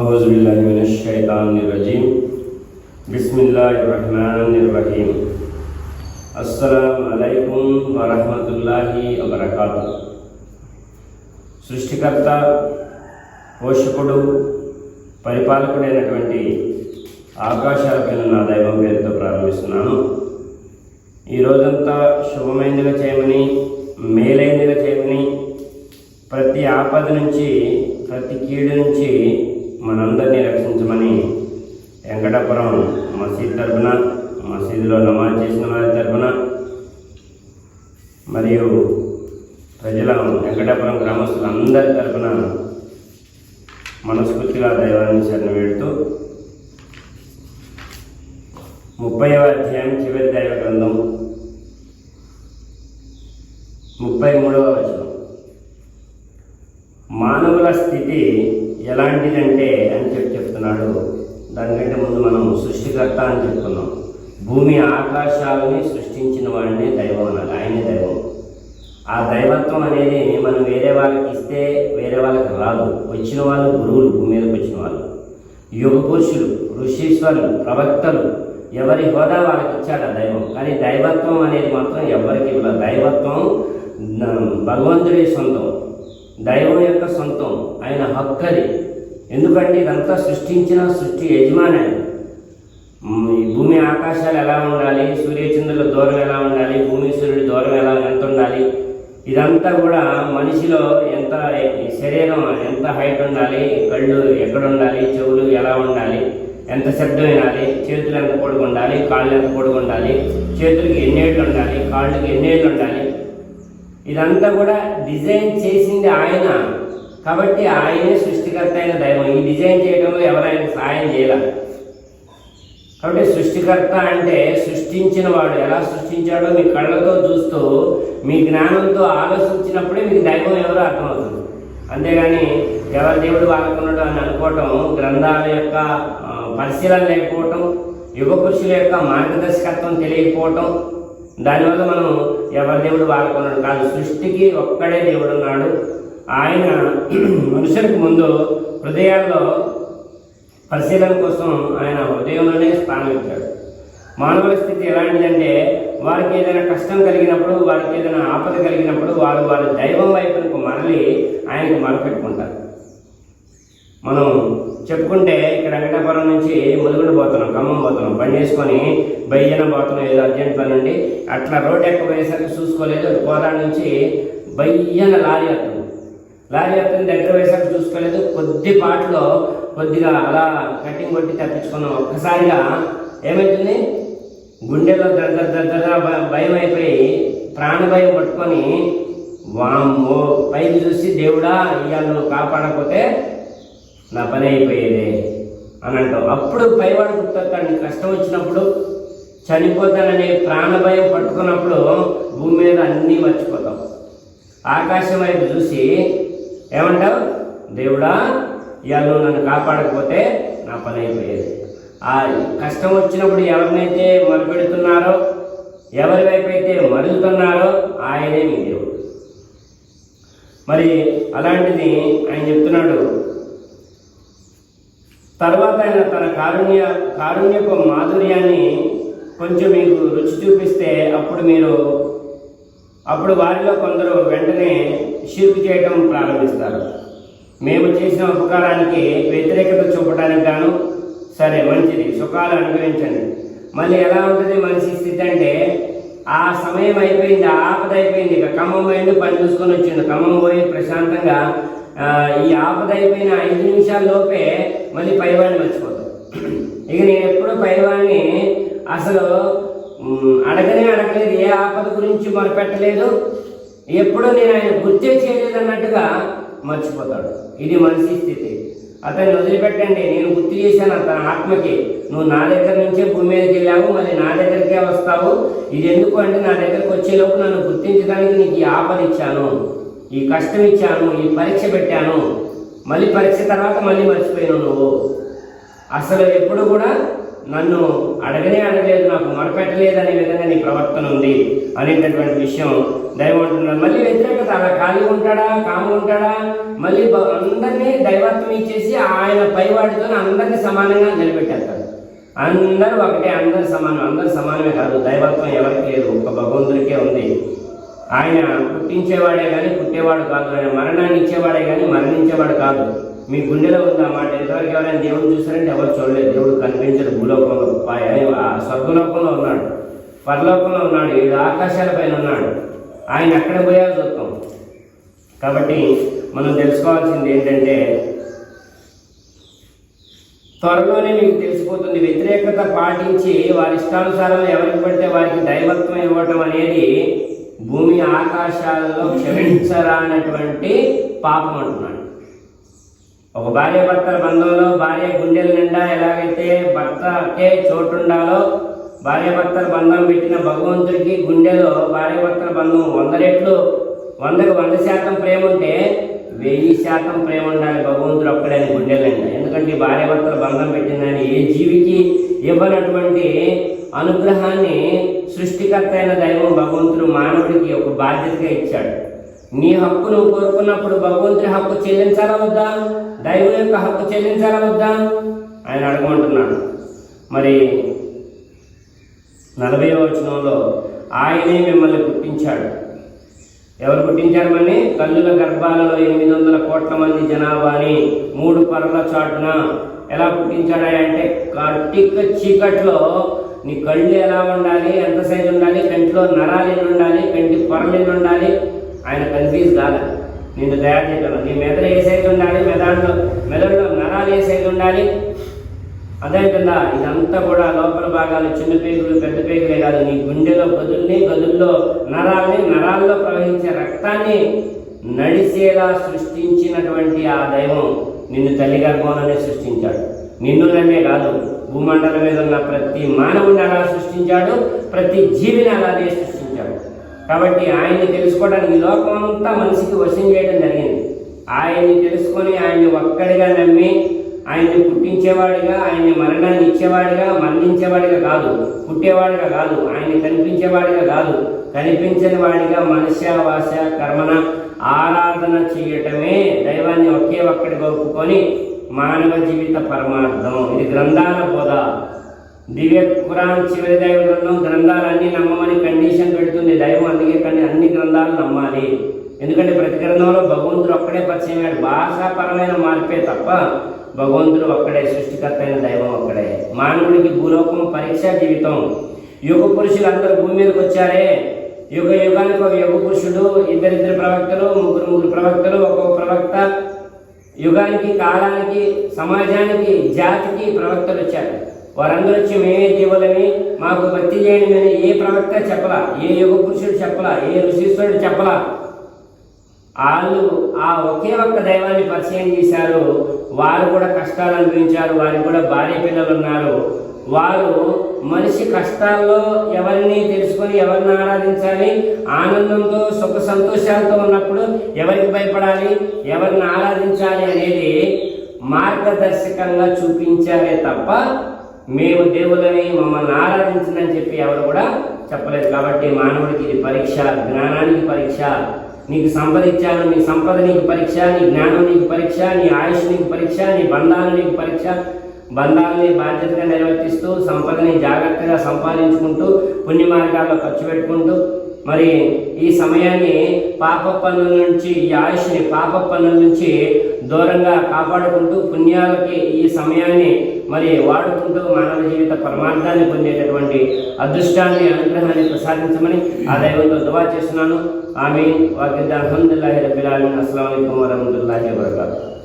अवज़बिल्लाशैतानरजीम बसमीम असलकम वरहमल वबरक సృష్టికర్త పోషకుడు పరిపాలకుడైనటువంటి ఆకాశాలపైన నా దైవం పేరుతో ప్రారంభిస్తున్నాను. ఈ రోజంతా శుభమైనదిగా చేయమని మేలైనదిగా చేయమని ప్రతి ఆపద నుంచి ప్రతి కీడు నుంచి మనందరినీ రక్షించమని వెంకటాపురం మసీద్ తరపున మసీదులో నమాజ్ చేసిన వారి తరపున మరియు ప్రజల వెంకటాపురం గ్రామస్తులందరి తరపున మనస్ఫూర్తిగా దైవాన్ని శరణ వేడుతూ ముప్పైవ అధ్యాయం చివరి దైవ గ్రంథం ముప్పై మూడవ వచనం. మానవుల స్థితి ఎలాంటిదంటే అని చెప్పి చెప్తున్నాడు. దానికంటే ముందు మనం సృష్టికర్త అని చెప్తున్నాం భూమి ఆకాశాలని సృష్టించిన వాడినే దైవం అన్నది ఆయనే దైవం. ఆ దైవత్వం అనేది మనం వేరే వాళ్ళకి ఇస్తే వేరే వాళ్ళకి రాదు. వచ్చిన వాళ్ళు గురువులు భూమి మీదకి వచ్చిన వాళ్ళు. యుగ పురుషులు ఋషీశ్వరులు ప్రవక్తలు ఎవరి హోదా వాళ్ళకి ఇచ్చాడు ఆ దైవం. కానీ దైవత్వం అనేది మాత్రం ఎవరికి ఇవ్వలేదు. దైవత్వం భగవంతుడి సొంతం. దైవం యొక్క సొంతం ఆయన హక్కది. ఎందుకంటే ఇదంతా సృష్టించిన సృష్టి యజమాని. ఆయన భూమి ఆకాశాలు ఎలా ఉండాలి? సూర్యచంద్రుల దూరం ఎలా ఉండాలి? భూమి సూర్యుడి దూరం ఎలా ఎంత ఉండాలి? ఇదంతా కూడా మనిషిలో ఎంత శరీరం ఎంత హైట్ ఉండాలి? కళ్ళు ఎక్కడ ఉండాలి? చెవులు ఎలా ఉండాలి? ఎంత శబ్దం వినాలి? చేతులు ఎంత పొడుగు ఉండాలి? కాళ్ళు ఎంత పొడుగు ఉండాలి? చేతులకి ఎన్నేళ్ళు ఉండాలి? కాళ్ళకి ఎన్నేళ్ళు ఉండాలి? ఇదంతా కూడా డిజైన్ చేసింది ఆయన. కాబట్టి ఆయనే సృష్టికర్త అయిన దైవం. ఈ డిజైన్ చేయడంలో ఎవరైనా సహాయం చేయాలి? కాబట్టి సృష్టికర్త అంటే సృష్టించిన వాడు. ఎలా సృష్టించాడో మీ కళ్ళతో చూస్తూ మీ జ్ఞానంతో ఆలోచించినప్పుడే మీకు దైవం ఎవరో అర్థమవుతుంది. అంతేగాని ఎవరి దేవుడు వాళ్ళకున్నాడు అని అనుకోవటం గ్రంథాల యొక్క పరిశీలన లేకపోవటం యువ పురుషుల యొక్క మార్గదర్శకత్వం తెలియకపోవటం దానివల్ల మనం ఎవరి దేవుడు వాళ్ళకున్నాడు కాదు. సృష్టికి ఒక్కడే దేవుడు ఉన్నాడు. ఆయన మనుషులకు ముందు హృదయాల్లో పరిశీలన కోసం ఆయన హృదయంలోనే స్థానం మానవుల స్థితి ఎలాంటిదంటే వారికి ఏదైనా కష్టం కలిగినప్పుడు వారికి ఏదైనా ఆపద కలిగినప్పుడు వారు వారి దైవం వైపునకు మరలి ఆయనకు మొరపెట్టుకుంటారు మనం చెప్పుకుంటే ఇక్కడ వెంకటాపురం నుంచి ములుగుడు పోతున్నాం ఖమ్మం పోతున్నాం. బండి వేసుకొని బయ్యన పోతున్నాం ఏదో అర్జెంట్ పని ఉండి. అట్లా రోడ్ ఎక్కపోయేసరికి చూసుకోలేదు. కోదాడ నుంచి బయ్యన లారీ వస్తుంది. లారీ వస్తుంది దగ్గర వేసరికి చూసుకోలేదు. కొద్ది పాటలో కొద్దిగా అలా కట్టింగ్ కొట్టి తప్పించుకున్నాం. ఒక్కసారిగా ఏమవుతుంది గుండెలో దద్ద దగ్గర భయం అయిపోయి ప్రాణభయం పట్టుకొని వామ్మో పైకి చూసి దేవుడా ఇవాళ నువ్వు కాపాడకపోతే నా పని అయిపోయేదే అని అంటాం అప్పుడు పైవాడు గుర్తొస్తాడు కష్టం వచ్చినప్పుడు చనిపోతాననే ప్రాణభయం పట్టుకున్నప్పుడు భూమి మీద అన్నీ మర్చిపోతాం. ఆకాశం వైపు చూసి ఏమంటావు? దేవుడా ఇవాళ నన్ను కాపాడకపోతే నా పని అయిపోయేది. ఆ కష్టం వచ్చినప్పుడు ఎవరినైతే మొరపెడుతున్నారో ఎవరి వైపు అయితే మరుగుతున్నారో ఆయనే మీ దేవుడు. మరి అలాంటిది ఆయన చెప్తున్నాడు. తర్వాత ఆయన తన కారుణ్య కారుణ్యపు మాధుర్యాన్ని కొంచెం మీకు రుచి చూపిస్తే అప్పుడు మీరు అప్పుడు వారిలో కొందరు వెంటనే షిర్కు చేయటం ప్రారంభిస్తారు. మేము చేసిన ఉపకారానికి వ్యతిరేకత చూపడానికి గాను సరే మంచిది. సుఖాలు అనుభవించండి మళ్ళీ ఎలా ఉంటుంది మనిషి స్థితి అంటే ఆ సమయం అయిపోయింది ఆపద అయిపోయింది ఇక ఖమ్మం అయింది పని చూసుకొని వచ్చింది ఖమ్మం పోయి ప్రశాంతంగా ఈ ఆపద అయిపోయిన ఐదు నిమిషాల లోపే మళ్ళీ పైవాడిని మర్చిపోతాం. ఇక నేను ఎప్పుడు పైవాడిని అసలు అడగనే అడగలేదు ఏ ఆపద గురించి మొరపెట్టలేదు. ఎప్పుడూ నేను ఆయన గుర్తే చేయలేదు అన్నట్టుగా మర్చిపోతాడు. ఇది మనిషి స్థితి. అతన్ని వదిలిపెట్టండి నేను గుర్తు చేశాను అతని ఆత్మకి. నువ్వు నా దగ్గర నుంచే భూమి మీదకి వెళ్ళావు మళ్ళీ నా దగ్గరికే వస్తావు. ఇది ఎందుకు అంటే నా దగ్గరకు వచ్చేలోపు నన్ను గుర్తించడానికి నీకు ఈ ఆపద ఇచ్చాను. ఈ కష్టం ఇచ్చాను ఈ పరీక్ష పెట్టాను మళ్ళీ పరీక్ష తర్వాత మళ్ళీ మర్చిపోయాను నువ్వు. అసలు ఎప్పుడు కూడా నన్ను అడగనే అడగలేదు నాకు మొరపెట్టలేదు అనే విధంగా నీ ప్రవర్తన ఉంది అనేటటువంటి విషయం దైవంటున్నాడు మళ్ళీ వ్యతిరేకత అలా ఖాళీ ఉంటాడా కాము ఉంటాడా? మళ్ళీ అందరినీ దైవత్వం ఇచ్చేసి ఆయన పైవాడితో అందరినీ సమానంగా నిలబెట్టేస్తాడు. అందరూ ఒకటే అందరు సమానం అందరు సమానమే కాదు దైవత్వం ఎవరికి లేదు ఒక్క భగవంతుడికే ఉంది. ఆయన పుట్టించేవాడే కానీ పుట్టేవాడు కాదు ఆయన మరణాన్ని ఇచ్చేవాడే కానీ మరణించేవాడు కాదు. మీ గుండెలో ఉంది ఆ మాట ఎంతవరకు ఎవరైనా దేవుడు చూసారంటే ఎవరు చూడలేదు. దేవుడు కనిపించడు భూలోకంలో. అని ఆ స్వర్గలోకంలో ఉన్నాడు. పరలోకంలో ఉన్నాడు. ఏడు ఆకాశాల పైన ఉన్నాడు. ఆయన అక్కడ పోయాల్సి చూస్తాం కాబట్టి మనం తెలుసుకోవాల్సింది ఏంటంటే త్వరలోనే మీకు తెలిసిపోతుంది. వ్యతిరేకత పాటించి వారి ఇష్టానుసారం ఎవరికి పడితే వారికి దైవత్వం ఇవ్వటం అనేది భూమి ఆకాశాలలో క్షమించరానటువంటి పాపం అంటున్నాడు. ఒక భార్య భర్తల బంధంలో భార్య గుండెల నిండా ఎలాగైతే భర్తకే చోటు ఉండాలో భార్య భర్తల బంధం పెట్టిన భగవంతుడికి గుండెలో భార్య భర్తల బంధం వంద రెట్లు వందకు వంద శాతం ప్రేమ ఉంటే వెయ్యి శాతం ప్రేమ ఉండాలి భగవంతుడు ఒక్కడే గుండెలండి నిండా. ఎందుకంటే భార్య భర్తల బంధం పెట్టిందని ఏ జీవికి ఇవ్వనటువంటి అనుగ్రహాన్ని సృష్టికర్త అయిన దైవం భగవంతుడు మానవుడికి ఒక బాధ్యతగా ఇచ్చాడు. నీ హక్కు నువ్వు కోరుకున్నప్పుడు భగవంతుని హక్కు చెల్లించాలా వద్దా? దైవం యొక్క హక్కు చెల్లించాలా వద్దా? ఆయన అడగమంటున్నాడు. మరి నలభై వచనంలో ఆయనే మిమ్మల్ని పుట్టించాడు. ఎవరు పుట్టించారు మళ్ళీ? కల్లుల గర్భాలలో ఎనిమిది వందల కోట్ల మంది జనాభాని మూడు పరల చాటున ఎలా పుట్టించాడా అంటే కటిక చీకట్లో నీ కళ్ళు ఎలా ఉండాలి? ఎంత సైజు ఉండాలి? కంటిలో నరాలు ఎన్ని ఉండాలి? కంటి పొరలు ఎన్ని ఉండాలి? ఆయన కన్ఫ్యూజ్ కాదు. నిన్ను తయారు చేయగలరు నీ మెదడు ఏ సైజు ఉండాలి? మెదడులో మెదడులో నరాలు ఏ సైజు ఉండాలి? అదేవిధంగా ఇదంతా కూడా లోపల భాగాలు చిన్న పేగులు పెద్ద పేగులే కాదు. నీ గుండెలో గదుల్ని గదుల్లో నరాల్ని నరాల్లో ప్రవహించే రక్తాన్ని నడిచేలా సృష్టించినటువంటి ఆ దైవం నిన్ను తల్లి గర్భంలోనే సృష్టించాడు. నిన్ను నమ్మే కాదు. భూమండలం మీద ఉన్న ప్రతి మానవుని అలా సృష్టించాడు ప్రతి జీవిని అలానే సృష్టించాడు. కాబట్టి ఆయన్ని తెలుసుకోవడానికి ఈ లోకం అంతా మనిషికి వశం చేయడం జరిగింది. ఆయన్ని తెలుసుకొని ఆయన్ని ఒక్కడిగా నమ్మి ఆయన్ని పుట్టించేవాడిగా ఆయన్ని మరణాన్ని ఇచ్చేవాడిగా మరణించేవాడిగా కాదు పుట్టేవాడిగా కాదు ఆయన్ని కనిపించేవాడిగా కాదు. కనిపించని వాడిగా మనుష్య వాస కర్మన ఆరాధన చేయటమే దైవాన్ని ఒకే ఒక్కడి ఒప్పుకొని మానవ జీవిత పరమార్థం. ఇది గ్రంథాల బోధ. దివ్య పురాణం చివరి దైవ గ్రంథం. గ్రంథాలన్నీ నమ్మమని కండిషన్ పెడుతుంది దైవం. అందుకే కానీ అన్ని గ్రంథాలు నమ్మాలి. ఎందుకంటే ప్రతి గ్రంథంలో భగవంతుడు ఒక్కడే పరిచయం అయ్యాడు. భాషాపరమైన మార్పే తప్ప భగవంతుడు ఒక్కడే సృష్టికర్త అయిన దైవం ఒక్కడే. మానవుడికి భూలోకం పరీక్ష జీవితం. యుగ పురుషులు అందరూ భూమి మీదకి వచ్చారే. యుగ యుగానికి ఒక యుగ పురుషుడు ఇద్దరిద్దరు ప్రవక్తలు ముగ్గురు ముగ్గురు ప్రవక్తలు ఒక్కొక్క ప్రవక్త యుగానికి కాలానికి సమాజానికి జాతికి ప్రవక్తలు వచ్చారు. వారందరూ వచ్చి మేమే దేవులని మాకు భక్తి చేయండి అని ఏ ప్రవక్త చెప్పలా ఏ యుగ పురుషుడు చెప్పలా ఏ ఋషీశ్వరుడు చెప్పలా. వాళ్ళు ఆ ఒకే ఒక్క దైవాన్ని పరిచయం చేశారు. వారు కూడా కష్టాలు అనుభవించారు. వారికి కూడా భార్య పిల్లలు ఉన్నారు. వారు మనిషి కష్టాల్లో ఎవరిని తెలుసుకొని ఎవరిని ఆరాధించాలి? ఆనందంతో సుఖ సంతోషాలతో ఉన్నప్పుడు ఎవరికి భయపడాలి? ఎవరిని ఆరాధించాలి అనేది మార్గదర్శకంగా చూపించాలే తప్ప మేము దేవులని మమ్మల్ని ఆరాధించిందని చెప్పి ఎవరు కూడా చెప్పలేదు. కాబట్టి మానవుడికి ఇది పరీక్ష జ్ఞానానికి పరీక్ష. నీకు సంపదించాను నీ సంపద నీకు పరీక్ష నీ జ్ఞానం నీకు పరీక్ష నీ ఆయుష్ నీకు పరీక్ష నీ బంధాలు నీకు పరీక్ష. బంధాలని బాధ్యతగా నిర్వర్తిస్తూ సంపదని జాగ్రత్తగా సంపాదించుకుంటూ పుణ్య మార్గాల్లో ఖర్చు పెట్టుకుంటూ మరి ఈ సమయాన్ని పాప పనుల నుంచి ఈ ఆయుష్ని పాప పనుల నుంచి దూరంగా కాపాడుకుంటూ పుణ్యాలకి ఈ సమయాన్ని మరి వాడుకుంటూ మానవ జీవిత పరమార్థాన్ని పొందేటటువంటి అదృష్టాన్ని అనుగ్రహాన్ని ప్రసాదించమని ఆ దైవంతో దువా చేస్తున్నాను. ఆమె వాకిద్దాం అల్హమ్దుల్లాహి రబ్బిల్ ఆలమీన్. అస్సలాము అలైకుం